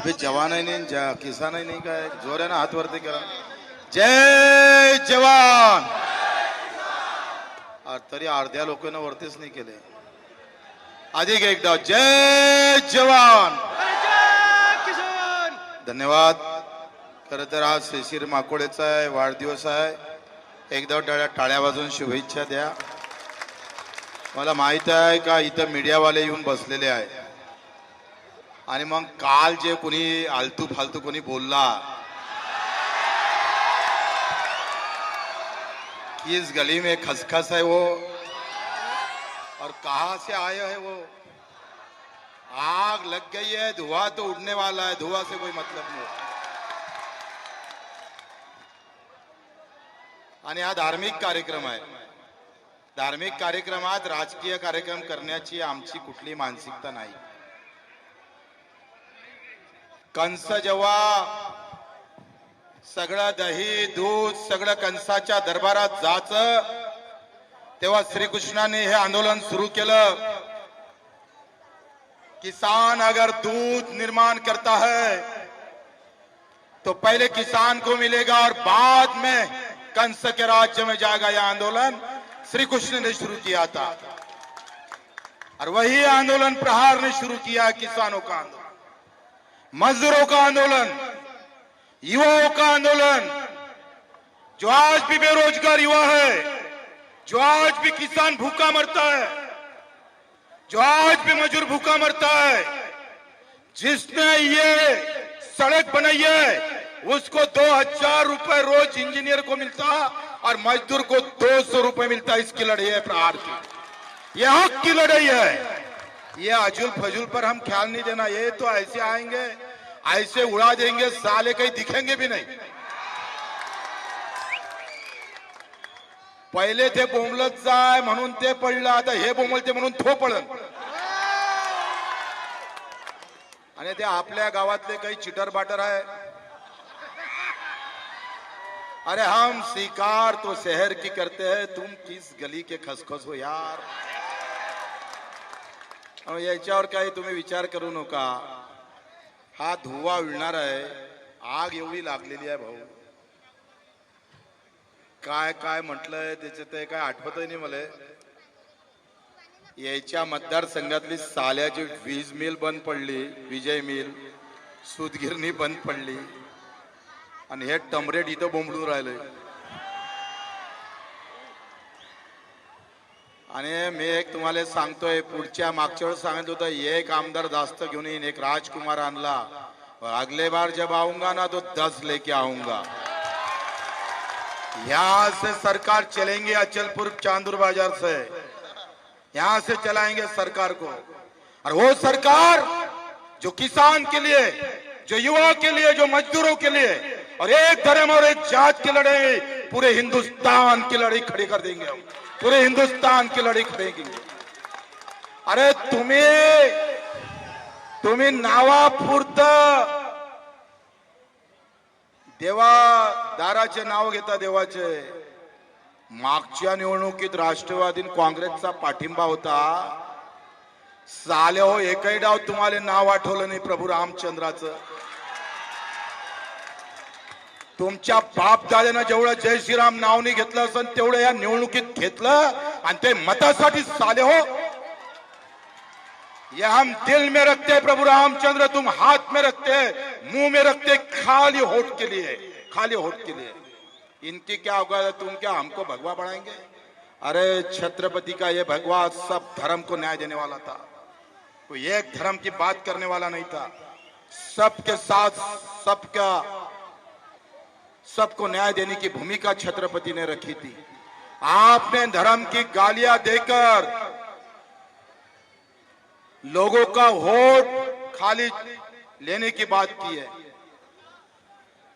अभि जवान नाही जा किसानही नाही काय ना हात वरती करा। जय जवान। तरी अर्ध्या लोकांना वरतीच नाही केले। अधिक एकदा जय जवान। धन्यवाद। खर तर आज शिशिर माकोडेचा आहे वाढदिवस आहे. एकदा टाळ्या टाळ्या वाजून शुभेच्छा द्या. मला माहीत आहे का इथं मीडियावाले येऊन बसलेले आहे आणि मग काल जे कोणी आलतू फालतू कोणी बोलला किस इस गली में खसखस है वो और कहा से आए है वो? आग लग गई है धुआं तो उड़ने वाला है धुआं से कोई मतलब नहीं आणि हा धार्मिक कार्यक्रम आहे. धार्मिक कार्यक्रमात राजकीय कार्यक्रम करण्याची आमची कुठली मानसिकता नाही. कंस जेव्हा सगळं दही दूध सगळं कंसाच्या दरबारात जायचं तेव्हा श्रीकृष्णाने हे आंदोलन सुरू केलं. किसान अगर दूध निर्माण करता है तो पहले किसान को मिलेगा और बाद में कंस के राज्य में जाएगा यह आंदोलन। श्री कृष्ण ने शुरू किया था। और वही आंदोलन प्रहार ने शुरू किया किसानों का आंदोलन। मजदूरों का आंदोलन, युवाओं का आंदोलन, जो आज भी बेरोजगार युवा है, जो आज भी किसान भूखा मरता है, जो आज भी मजदूर भूखा मरता है, जिसने ये सड़क बनाई है, उसको दो हज़ार रुपए रोज इंजीनियर को मिलता और मजदूर को दो सौ रुपए मिलता, इसकी लड़ाई है प्रहार की ये हक की लड़ाई है। ये अजुल फजुल पर हम ख्याल नहीं देना ये तो ऐसे आएंगे ऐसे उड़ा देंगे साले कहीं दिखेंगे भी नहीं। पहिले ते बोंबलत जाय म्हणून ते पडलं आता हे बोंबलते म्हणून थो पडन। आणि ते आपल्या गावातले काही चिटर बाटर आहे। अरे हम शिकार तो शहर की करते हैं तुम किस गली के खसखस हो यार। याच्यावर काही तुम्ही विचार करू नका. हा धुवा उडणार आहे. आग एवढी लागलेली आहे भाऊ. काय काय म्हटलंय त्याचं ते काय आठवत नाही मला. याच्या मतदारसंघातली साल्याची वीज मिल बंद पडली विजय मिल. सूतगिरणी बंद पडली. आणि हे टमरेट इथं बोंबडून राहिलंय. आणि मी एक तुम्हाला सांगतोय, पुढच्या मागच्या सांगत एक आमदार जास्त येईन, एक राजकुमार आणला. अगले बार जब आऊँगा ना तो दस लेके आऊँगा. यहाँ से सरकार चलेंगे अचलपुर चांदूर बाज़ार से. यहाँ से चलाएँगे सरकार को. और वो सरकार जो किसान के लिए, जो युवा के लिए, जो मजदूरों के लिए, और एक धर्म और एक जात की लड़ाई पूरे हिंदुस्तान की लड़ाई खड़ी कर देंगे हम। पूरे हिंदुस्तान की लड़ी खड़ेगी अरे तुम्ही तुम्ही नावापुरत देवा दाराचे नाव घेता देवाचे। मागच्या निवडणुकीत राष्ट्रवादी काँग्रेसचा पाठिंबा होता। साले हो एकही डाव तुम्हाला नाव आठवलं नाही प्रभू रामचंद्राचं। तुमच्या बाप दाद्यानं जेवढं जय श्रीराम नाव नाही घेतलं असेल तेवढं या निवडणुकीत घेतलं. आणि ते मतासाठी साले हो. ये हम दिल में रखते प्रभु रामचंद्र, तुम हाथ में रखते, मुँह में रखते खाली होठ के लिए, खाली होठ के लिए। इनकी क्या होगा तुम क्या हमको भगवा बढ़ाएँगे अरे छत्रपति का ये भगवा सब धर्म को न्याय देने वाला था। कोई एक धर्म की बात करने वाला नहीं था। सबके साथ सबका सबको न्याय देने की भूमिका छत्रपति ने रखी थी। आपने धर्म की गालियां देकर लोगों का वोट खाली लेने की बात की है।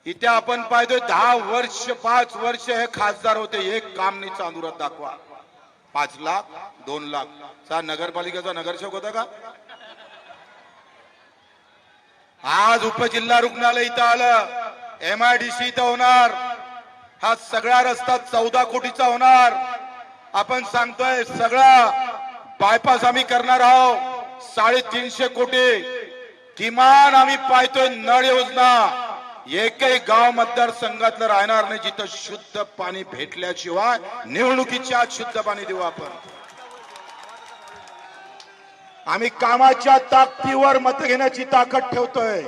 इथे आपण पाहतोय दहा वर्ष पाच वर्ष हे खासदार होते एक काम नाही चांदुरात दाखवा पाच लाख दोन लाख। सा नगरपालिकेचा नगरसेवक होता का? आज उपजिल्हा रुग्णालय इथं आलं। एम आय डी सी इथं होणार. हा सगळा रस्ता चौदा कोटीचा होणार. आपण सांगतोय सगळा बायपास आम्ही करणार आहोत. साडेतीनशे कोटी. किमान आम्ही पाहतोय नळ योजना. एकही गाव मतदारसंघातलं राहणार नाही जिथं शुद्ध पाणी भेटल्याशिवाय निवडणुकीच्या आत शुद्ध पाणी देऊ आपण. आम्ही कामाच्या ताकदीवर मत घेण्याची ताकद ठेवतोय.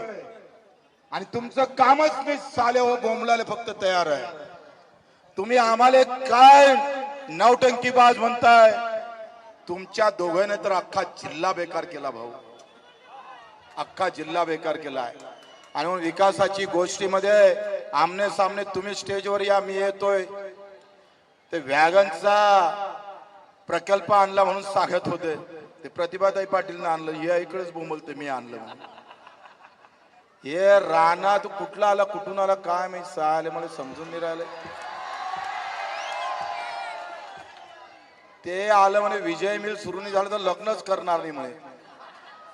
आणि तुमचं कामच मी साले हो बोंबलाले फक्त तयार आहे. तुम्ही आम्हाला काय नवटंकीबाज म्हणताय? तुमच्या दोघांनी तर अख्खा जिल्हा बेकार केला भाऊ. अख्खा जिल्हा बेकार केलाय. आणि विकासाची गोष्टीमध्ये आमने सामने तुम्ही स्टेजवर या मी येतोय. ते वॅगनचा प्रकल्प आणला म्हणून सांगत होते. ते प्रतिभाताई पाटीलनं आणलं. हे इकडेच बोंबलते मी आणलं म्हणून. हे रानात कुठला आला कुठून आला काय माहिती सहाले मला समजून नाही राहिले ते आलं म्हणे विजय मिल सुरू नाही झालं तर लग्नच करणार नाही म्हणे.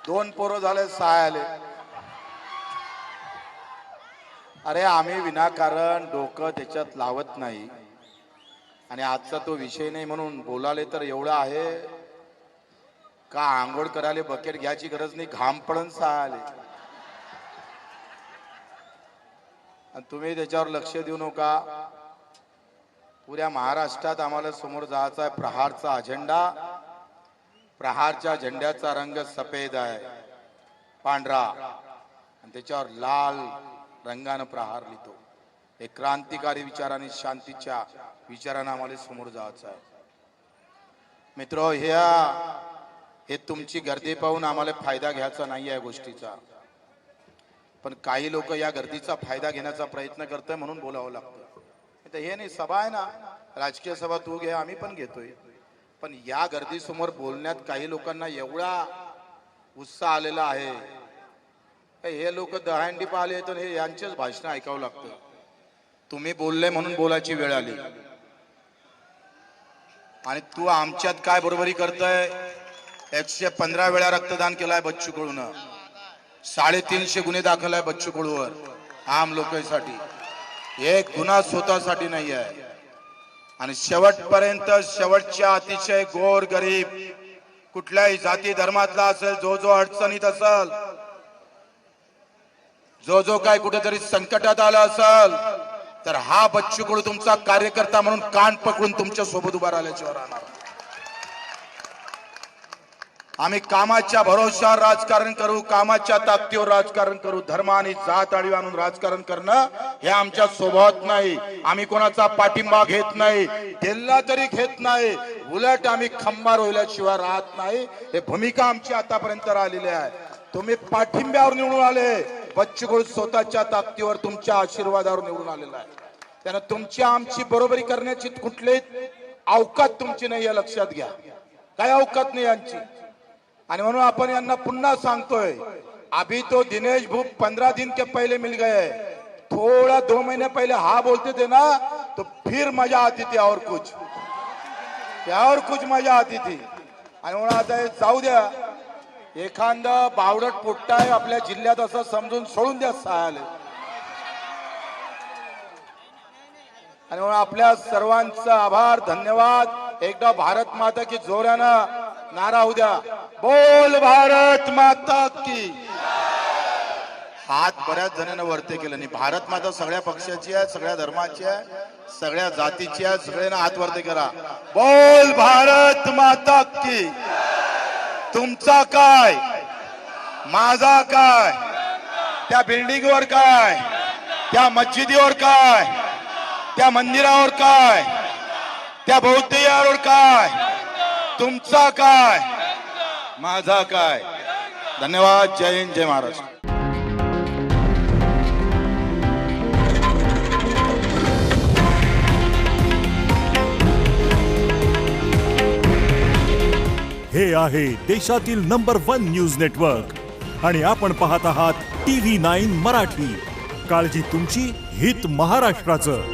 दोन पोरं झाले सहा आले. अरे आम्ही विनाकारण डोकं त्याच्यात लावत नाही. आणि आजचा तो विषय नाही म्हणून बोलाले तर एवढं आहे. का आंघोळ करायला बकेट घ्यायची गरज नाही घाम पडून सहा आले. आणि तुम्ही त्याच्यावर लक्ष देऊ नका. पुऱ्या महाराष्ट्रात आम्हाला समोर जायचा आहे प्रहारचा अजेंडा. प्रहारच्या झेंड्याचा रंग सफेद आहे. पांढरा. आणि त्याच्यावर लाल रंगानं प्रहार लिहितो. हे क्रांतिकारी विचाराने शांतीच्या विचारानं आम्हाला समोर जायचं आहे. मित्र ह्या हे तुमची गर्दी पाहून आम्हाला फायदा घ्यायचा नाही या गोष्टीचा. पण काही लोक या गर्दीचा फायदा घेण्याचा प्रयत्न करतोय म्हणून बोलावं लागतं तर हे नाही सभा आहे ना राजकीय सभा तू घे आम्ही पण घेतोय. पण या गर्दीसमोर बोलण्यात काही लोकांना एवढा उत्साह आलेला आहे. हे लोक दहांडी पाहिले तर हे यांचेच भाषण ऐकावं लागतं. तुम्ही बोलले म्हणून बोलायची वेळ आली. आणि तू आमच्यात काय बरोबरी करतोय? एकशे पंधरा वेळा रक्तदान केलाय बच्चू कडून. साडेतीनशे गुन्हे दाखल आहे बच्चू कडूवर आम लोकांसाठी. एक गुन्हा स्वतःसाठी नाही आहे. आणि शेवटपर्यंत शेवटच्या अतिशय गोर गरीब कुठल्याही जाती धर्मातला असेल जो जो अडचणीत असेल जो जो काय कुठेतरी संकटात आला असेल तर हा बच्चू कडू तुमचा कार्यकर्ता म्हणून कान पकडून तुमच्यासोबत उभा राहिल्याच्यावर राहणार. आम्ही कामाच्या भरोशावर राजकारण करू कामाच्या ताकदीवर राजकारण करू धर्म आणि जात आडवी आणून राजकारण करणं हे आमच्या स्वभावात नाही. आम्ही कोणाचा पाठिंबा घेत नाही दिल्ला तरी घेत नाही उलट आम्ही खंबार होल्याशिवाय राहत नाही. हे भूमिका आमची आतापर्यंत राहिलेली आहे. तुम्ही पाठिंब्यावर निवडून आले बच्चू स्वतःच्या ताकदीवर तुमच्या आशीर्वादावर निवडून आलेला आहे. त्यानं तुमची आमची बरोबरी करण्याची कुठलीही अवकात तुमची नाही लक्षात घ्या. काय अवकात नाही यांची? आणि म्हणून आपण यांना पुन्हा सांगतोय अभी तो दिनेश भूप पंधरा दिन के पहिले मिल गए थोड़ा दो महीने पहले हा बोलते थे ना तो फिर मजा आती थी और कुछ। और कुछ मजा आती थी। आणि म्हणून आता हे जाऊ द्या। एखादं बावडट पोट्टाय आपल्या जिल्ह्यात असं समजून सोडून द्या सहायला आणि म्हणून आपल्या सर्वांचा आभार धन्यवाद. एकदा भारत माता की जोरानं नारा उद्या द्या. बोल भारत माता की. हात बऱ्याच जणांना वरते केलं नाही. भारत माता सगळ्या पक्षाची आहे सगळ्या धर्माची आहे सगळ्या जातीची आहे सगळ्यांना हात वरते करा. बोल भारत माता की. तुमचा काय? माझा काय? त्या बिल्डिंगवर काय? त्या मस्जिदीवर काय? त्या मंदिरावर काय? त्या बौद्धियावर काय? तुमचा काय? माझा काय? धन्यवाद जय हिंद जय महाराष्ट्र हे आहे देशातील नंबर वन न्यूज नेटवर्क. आणि आपण पाहत आहात टी व्ही नाईन मराठी. काळजी तुमची हित महाराष्ट्राचं.